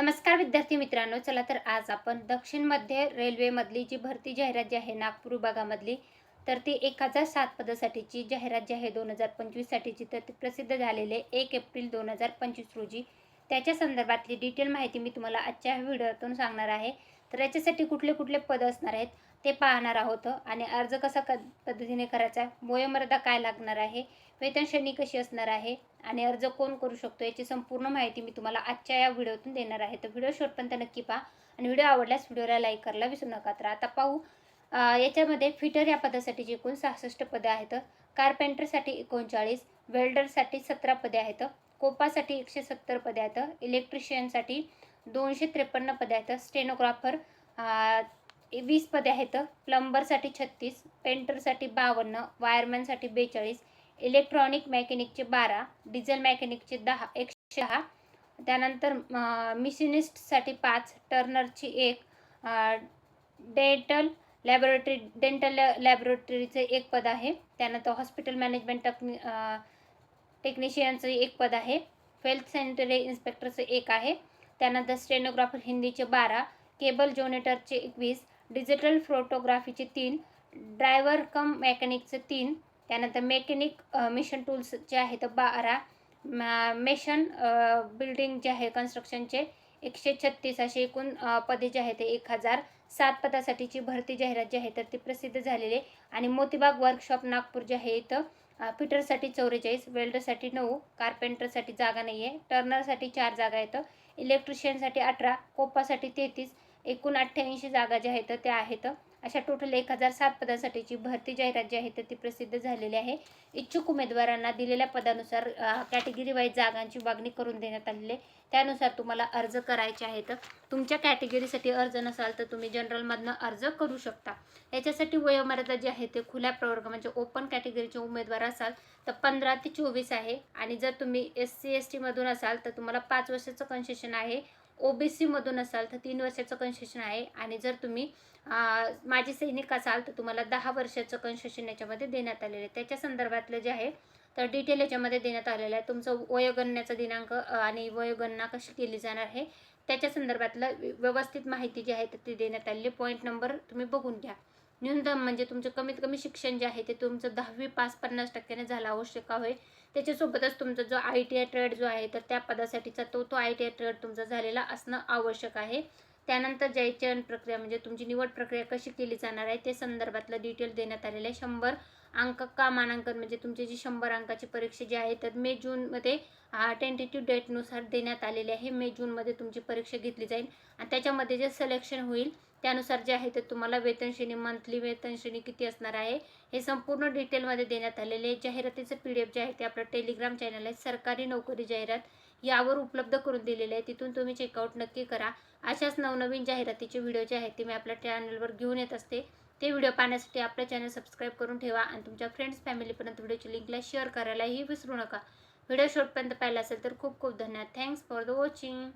नमस्कार विद्यार्थी मित्रांनो चला तर आज आपण दक्षिण मध्य रेल्वेमधली जी भरती जाहिरात जी आहे नागपूर विभागामधली तर ती एक हजार सात पदासाठीची जाहिरात जी आहे दोन हजार पंचवीससाठीची तर ती प्रसिद्ध झालेली एक एप्रिल दोन हजार पंचवीस रोजी. त्याच्या संदर्भातली डिटेल माहिती मी तुम्हाला आजच्या व्हिडिओतून सांगणार आहे. तर याच्यासाठी कुठले कुठले पद असणार आहेत? ते पाहणार आहोत. आणि अर्ज कसा क पद्धतीने करायचा वयोमर्यादा काय लागणार आहे वेतन श्रेणी कशी असणार आहे आणि अर्ज कोण करू शकतो याची संपूर्ण माहिती मी तुम्हाला आजच्या या व्हिडिओतून देणार आहे. तर व्हिडिओ शॉर्टपर्यंत नक्की पहा. आणि व्हिडिओ आवडल्यास व्हिडिओला लाईक करायला विसरू नका. तर आता पाहू. याच्यामध्ये फिटर या पदासाठी एकूण सहासष्ट पदे आहेत कार्पेंटरसाठी एकोणचाळीस वेल्डरसाठी सतरा पदे आहेत कोपासाठी एकशे सत्तर पदे आहेत इलेक्ट्रिशियनसाठी दोनशे त्रेपन्न पदे आहेत स्टेनोग्राफर वीस पदे आहेत. प्लंबरसाठी छत्तीस पेंटरसाठी बावन्न वायरमॅनसाठी बेचाळीस इलेक्ट्रॉनिक मेकॅनिकचे बारा डिझेल मेकॅनिकचे दहा एकशे दहा. त्यानंतर मिशिनिस्टसाठी पाच टर्नरची एक डेंटल लॅबोरेटरी डेंटल लॅबोरेटरीचे एक पद आहे. त्यानंतर हॉस्पिटल मॅनेजमेंट टेक्नि टेक्निशियनचं एक पद आहे. हेल्थ सॅनिटरी इन्स्पेक्टरचं एक आहे. त्यानंतर स्टेनोग्राफर हिंदीचे बारा केबल जोनेटरचे एकवीस डिजिटल फोटोग्राफीचे तीन ड्रायव्हर कम मेकॅनिकचे तीन त्यानंतर मेकॅनिक मिशन टूल्स जे आहेत बारा मेशन बिल्डिंग जे आहे कन्स्ट्रक्शनचे एकशे छत्तीस असे एकूण पदे जे आहेत ते एक हजार सात पदासाठीची भरती जाहिरात जी आहे तर ती प्रसिद्ध झालेली आहे. आणि मोतीबाग वर्कशॉप नागपूर जे आहे इथं फिटरसाठी चौवेचाळीस वेल्डरसाठी नऊ कार्पेंटरसाठी जागा नाही आहे टर्नरसाठी चार जागा आहेत इलेक्ट्रिशियनसाठी अठरा कोपासाठी तेहतीस एकूण अठ्ठ्याऐंशी जागा ज्या आहेत त्या आहेत. अशा टोटल एक हजार सात पदासाठीची भरती जाहिरात जी आहे तर ती प्रसिद्ध झालेली आहे. इच्छुक उमेदवारांना दिलेल्या पदानुसार कॅटेगरी वाईज जागांची मागणी करून देण्यात आलेली आहे. त्यानुसार तुम्हाला अर्ज करायचे आहेत. तुमच्या कॅटेगरीसाठी अर्ज नसाल तर तुम्ही जनरलमधनं अर्ज करू शकता. याच्यासाठी वयोमर्यादा जी आहे ते खुल्या प्रवर्ग म्हणजे ओपन कॅटेगरीचे उमेदवार असाल तर पंधरा ते चोवीस आहे. आणि जर तुम्ही एस सी एस टीमधून असाल तर तुम्हाला पाच वर्षाचं कन्सेशन आहे. ओ बी सीमधून असाल तर तीन वर्षाचं कन्सेशन आहे. आणि जर तुम्ही माझे सैनिक असाल तर तुम्हाला दहा वर्षाचं कन्सेशन याच्यामध्ये देण्यात आलेलं आहे. त्याच्या संदर्भातलं जे आहे तर डिटेल याच्यामध्ये देण्यात आलेलं आहे. तुमचं वयोगणण्याचा दिनांक आणि वयोगणना कशी केली जाणार आहे त्याच्या संदर्भातलं व्यवस्थित माहिती जी आहे तर ती देण्यात आलेली पॉईंट नंबर तुम्ही बघून घ्या. न्यूनतम म्हणजे तुमचं कमीत कमी शिक्षण जे आहे ते तुमचं दहावी पास पन्नास टक्क्याने झालं आवश्यक आहे. त्याच्यासोबतच तुमचा जो आय टी आय ट्रेड जो आहे तर त्या पदासाठीचा तो तो आय टी आय ट्रेड तुमचा झालेला असणं आवश्यक आहे. त्यानंतर जयचयन प्रक्रिया म्हणजे तुमची निवड प्रक्रिया कशी केली जाणार आहे ते संदर्भातलं डिटेल देण्यात आलेलं आहे. शंभर अंक का मानांकन म्हणजे तुमचे जी शंभर अंकाची परीक्षा जी आहे तर मे जूनमध्ये टेंटेटिव्ह डेटनुसार देण्यात आलेली आहे. मे जूनमध्ये तुमची परीक्षा घेतली जाईल. आणि त्याच्यामध्ये जे सिलेक्शन होईल त्यानुसार जे आहे ते तुम्हाला वेतन श्रेणी मंथली वेतन श्रेणी किती असणार आहे हे संपूर्ण डिटेलमध्ये देण्यात आलेले आहे. जाहिरातीचं पी डी एफ जे आहे ते आपलं टेलिग्राम चॅनल आहे. सरकारी नोकरी जाहिरात यावर उपलब्ध करून दिलेले आहे. तिथून तुम्ही चेकआउट नक्की करा. अशाच नवनवीन जाहिरातीचे व्हिडिओ जे आहेत ते मी आपल्या चॅनलवर घेऊन येत असते. ते व्हिडिओ पाहण्यासाठी आपलं चॅनल सबस्क्राईब करून ठेवा आणि तुमच्या फ्रेंड्स फॅमिलीपर्यंत व्हिडिओची लिंकला शेअर करायलाही विसरू नका. व्हिडिओ शॉर्टपर्यंत पाहिला असेल तर खूप खूप धन्यवाद. Thanks for the watching